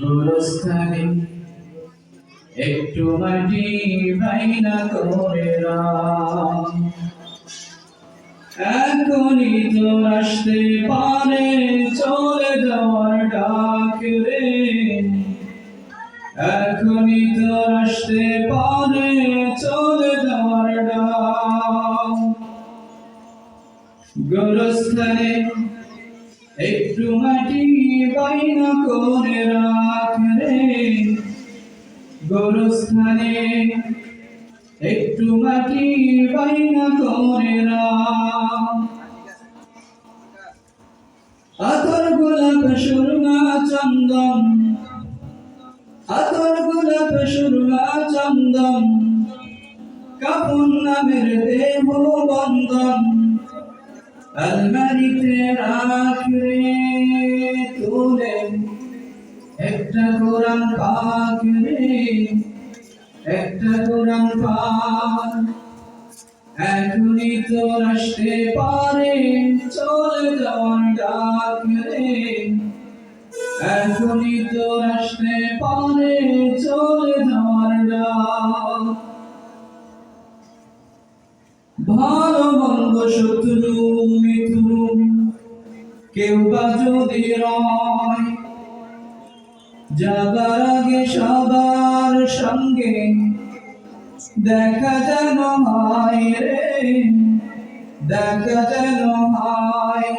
গোরস্থানে একটু মাটি ভাইনা করে এখনই তো আসতে পারে, চলে যাওয়ার ডাক রে। এখনই তো আসতে পারে, চলে যাওয়ার ডাক। গোরস্থানে একটু মাটি বাইনা করে রাখ গোরস্থানে একটু মাটি বাইনা করে আতর গোলাপ, সুরমা, চন্দন। আতর গোলাপ, সুরমা, চন্দন। কাপন নামের দেহ বন্দন আলমারিতে একটা কোরআন এখনই তো আসতে পারে চলে যাওয়ার ডাক রে এখনই তো আসতে পারে চলে যাওয়ার ডাক ভালো মন্দ শত্রু মিত্র কেউ বা যদি রয় যাবার আগে সবার সঙ্গে দেখা যেন হয় রে, দেখা যেন হয়।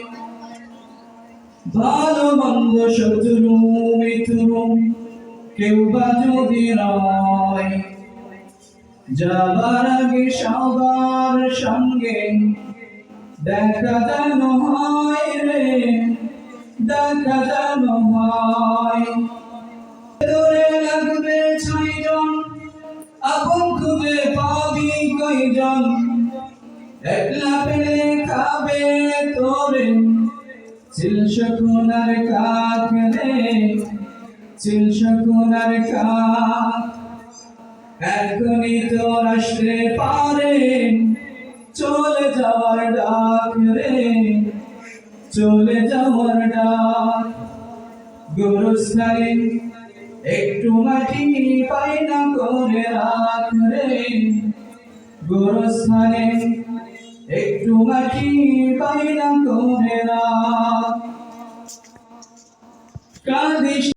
ভালো মন্দ শত্রু মিত্র কেউ বা যদি রয় যাবার আগে সবার সঙ্গে দেখা যেন হয় রে, দেখা যেন হয়। কয়জন একলা পেলে তোরে। চিল শকুনার কাক রে চিল শকুনার কাক। এখনই তো আসতে পারে। চলে যাওয়ার ডাক রে, চলে যাওয়ার ডাক। গোরস্থানে একটু মাটি পাই না করে রাখ রে। গোরস্থানে একটু মাটি পাইলাম না